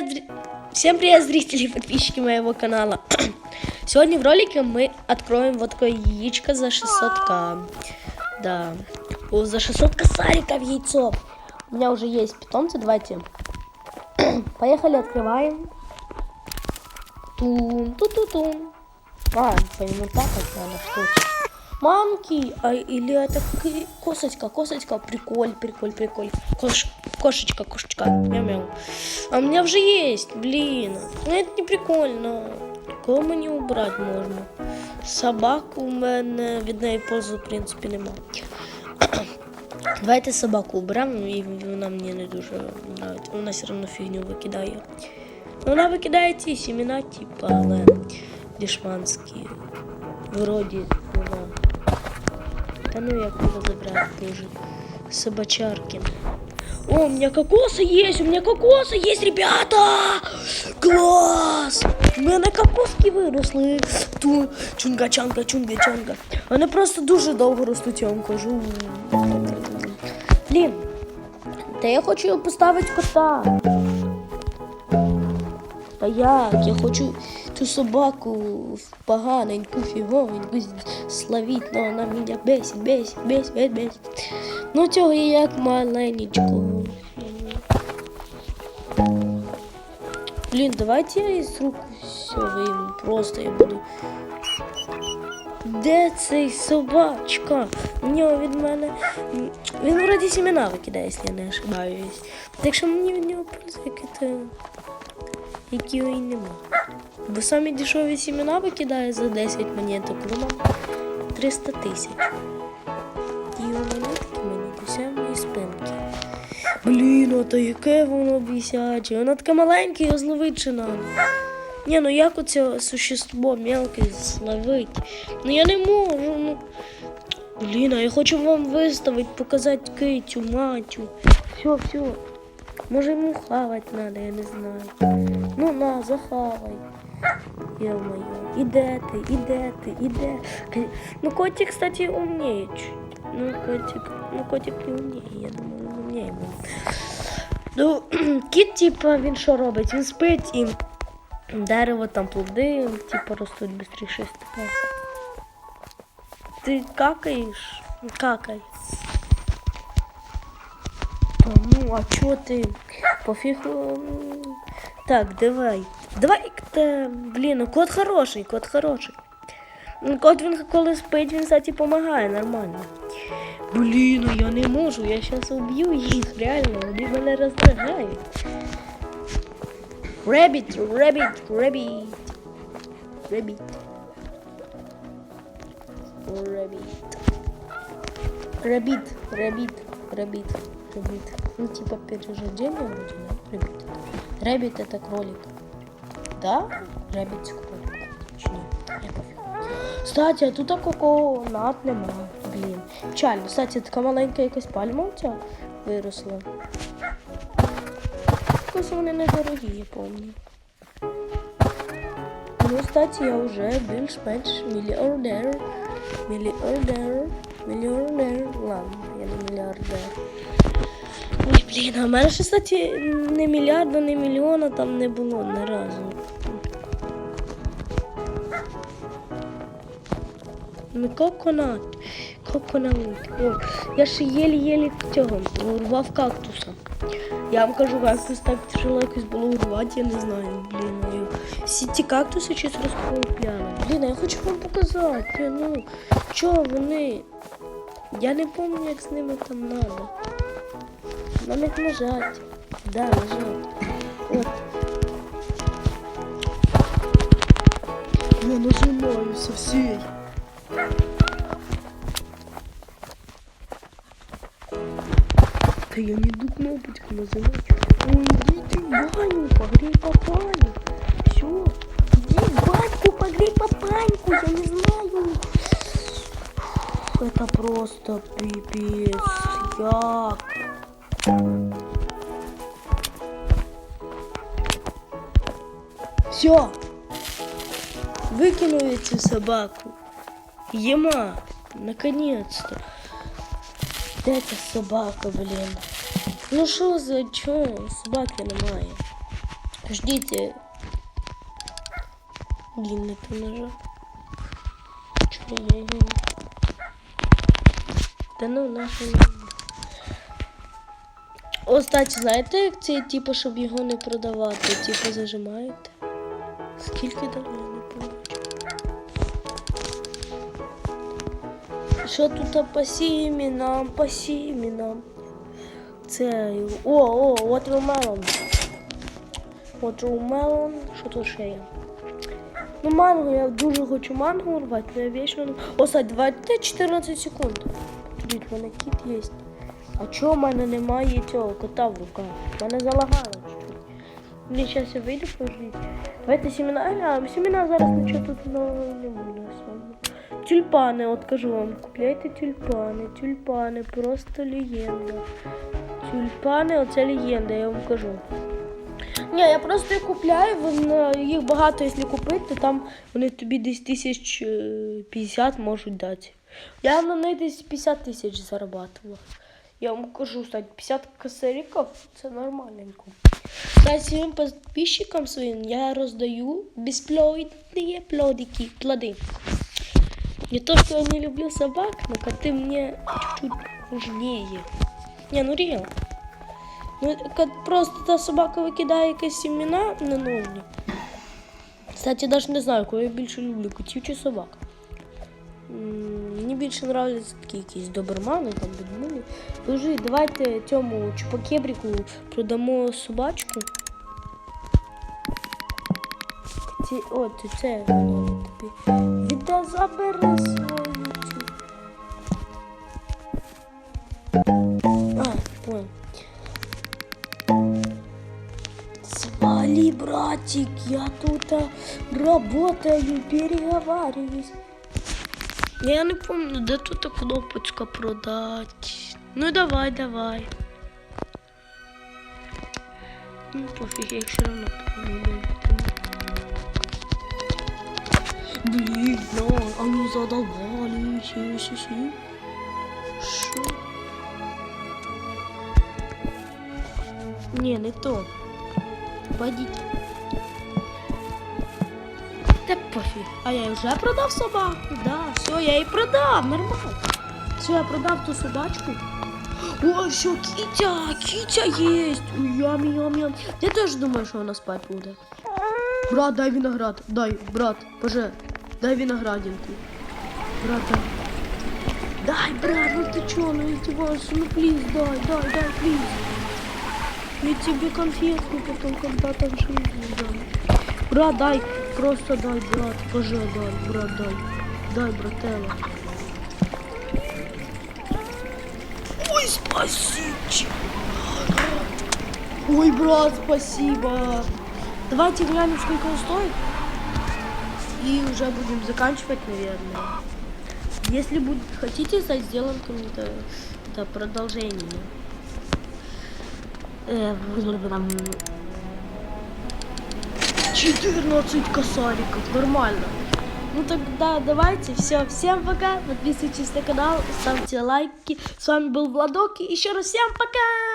привет! Всем привет, зрители и подписчики моего канала. Сегодня в ролике мы откроем вот такое яичко за 600к. Да. О, за 600 косариков яйцо. У меня уже есть питомцы, давайте. Поехали, открываем. Тун, ту ту тун А, по нему тапать надо, что? Мамки, а или это косочка, косочка, приколь, приколь, приколь. Кош, кошечка, кошечка, мяу-мяу. А у меня уже есть, блин. Ну это не прикольно. Кого мені убрати можна? Собаку у мене від неї позу, в принципі, нема. Давайте собаку уберемо, і вона мені не дуже подобається. Вона все одно фігню викидає. Ну, Вона викидає ці сімена, типу, але дешманські. Вроді вона. Та ну як його забрати тоже. Собачаркин. О, у меня кокосы есть, у меня кокосы есть, ребята! Класс! У мене кокоски виросли. Ту чунга-чанга, чунга-чанга. Вони просто дуже довго ростуть, я вам кажу. Блін, та я хочу поставити кота. Та як? Я хочу цю собаку поганеньку фіговеньку славіть, но вона мене бесить, бесить, бесить, бесить. Ну цього я як маленечкого. Блін, давайте я із рук все вийму. Просто я буду. Де цей собачка? У нього від мене. Він вроді сімена викидає, якщо я не ошибаюсь. Так що мені від нього польза яке-то. Які його і нема. Бо самі дешеві сімена викидає за 10 монеток, воно 300 тисяч. І у монетки мені до самої спинки. Блін, а то яке воно бісяче. Воно таке маленьке, його зловити ще надо. Ні, ну як оце существо мелке зловить? Ну я не можу. Ну. Блін, а я хочу вам виставити, показати китю, матю. Все, все. Може йому хавати треба, я не знаю. Ну на, захавай. Ё-моё, и де ты, и де ты, и де? К- Ну, котик, кстати, умнее чуть. Ну, котик, ну, котик не умнее, я думаю, він умнее буде. Ну, кіт, типа, він що робить? Він спить і дерево там плоди, типа, ростуть швидше. Ти какаєш? Какай. Та ну, а чого ти? Пофіг. м, Так, давай. Давай, та, блін, ну кот хороший, кот хороший. Ну, Кот він коли спить, він, кстати, допомагає нормально. Блін, ну я не можу, я зараз уб'ю їх, реально, вони мене роздрагають. Ребіт, ребіт, ребіт. Ребіт. Ребіт. Ребит, ребит, ребит, ребит. Ну, типа перерождение вроде, да? Ребит. Ребит это кролик. Да? Пофіг. Кстати, а тут такого над нема. Блін. Печально. Кстати, така маленька якась пальма у тебе виросла. Якось вони недорогі, я пам'ятаю. Ну, кстати, я вже більш-менш мільярдер. Мільярдер. Мільярдер. Ладно, я не мільярдер. Ой, блін, а в мене ще, кстати, не мільярда, не мільйона там не було ні разу. Коконат. Коконат. О, я ще єлі-єлі цього урвав кактуса. Я вам кажу, кактус так тяжело якось було урвати, я не знаю, блін. ну, Всі ці кактуси щось розкопляли. Блін, я хочу вам показати. Ну, чого вони? Я не пам'ятаю, як з ними там надо. На них нажать. Да, нажать. От. Я нажимаю со всей. Да я не иду кнопочку нажимать. Ой, иди в баню, погрей папаню. Все. Иди в баньку, погрей папаньку, я не знаю. Фух, Это просто пипец. Як? Все. Выкинули эту собаку. Ема. Наконец-то. Де собака, блін? Ну що за чого? Собаки немає. Ждите. Блин, не то нажал. Чё я его... Да ну нахуй. О, кстати, знаєте, як це, типу, щоб його не продавати, типу, зажимаєте? Скільки дали, Що тут по сімінам, по сімінам? Це. О, о, watermelon. Watermelon. Що тут ще є? Ну, манго, я дуже хочу манго рвати, але я вічно не. О, 14 секунд. Дивіться, в мене кіт є. А чого в мене немає цього кота в руках? В мене залагало. Мені зараз я вийду пожити. Давайте сімена глянемо. Сімена зараз нічого тут ну, не буде особо. Тюльпани, от кажу вам, купляйте тюльпани, тюльпани, просто легенда. Тюльпани, оце легенда, я вам кажу. Ні, я просто їх купляю, їх багато, якщо купити, там вони тобі десь тисяч е, 50 можуть дати. Я на неї десь 50 тисяч зарабатувала. Я вам кажу, кстати, 50 косариків це нормальненько. Кстати, своїм підписчикам своїм я роздаю бесплодные плодики, плоды. Не то, что я не люблю собак, но коты мне чуть-чуть нужнее. Не, ну реально. Ну, кот- просто та собака викидає якісь сімена ненужні. Кстати, навіть не знаю, кого я більше люблю, котів чи собак. Мені більше подобаються такі якісь добермани, там бідмуни. Дуже давайте цьому чупакебріку продамо собачку. Ці, от це тобі. Відда забери свою цю. А, понял. Свали, братик, я тут работаю, переговариваюсь. Я не помню, де тут кнопочка продать. Ну давай, давай. Ну пофіг, я все равно помню. Блин, ну, они задолбали, си, си, си. Шо? Не, не то. Пойдите. Та пофіг. А я вже продав собаку? Да, все, я її продав, нормально. Все, я продав ту собачку. О, все, Кітя, Кітя є. Ям, ям, ям. Я теж думаю, що вона спать буде. Брат, дай виноград. Дай, брат, поже. Дай виноградинку. Брат, дай. Брат, ну ты чё, ну я издеваешься, ну плиз, дай, дай, дай, плиз. Я тебе конфетку потом когда-то в жизни дам. Брат, дай, просто дай, брат, поже, дай, брат, дай. Дай, брателла. Ой, спасибо. Ой, брат, спасибо. Давайте глянем, сколько он стоит. И уже будем заканчивать, наверное. Если будет, хотите, сделаем какое-то это продолжение. Э, там 14 косариков, нормально. Ну тогда давайте, все, всем пока, подписывайтесь на канал, ставьте лайки. С вами был Владок, еще раз всем пока!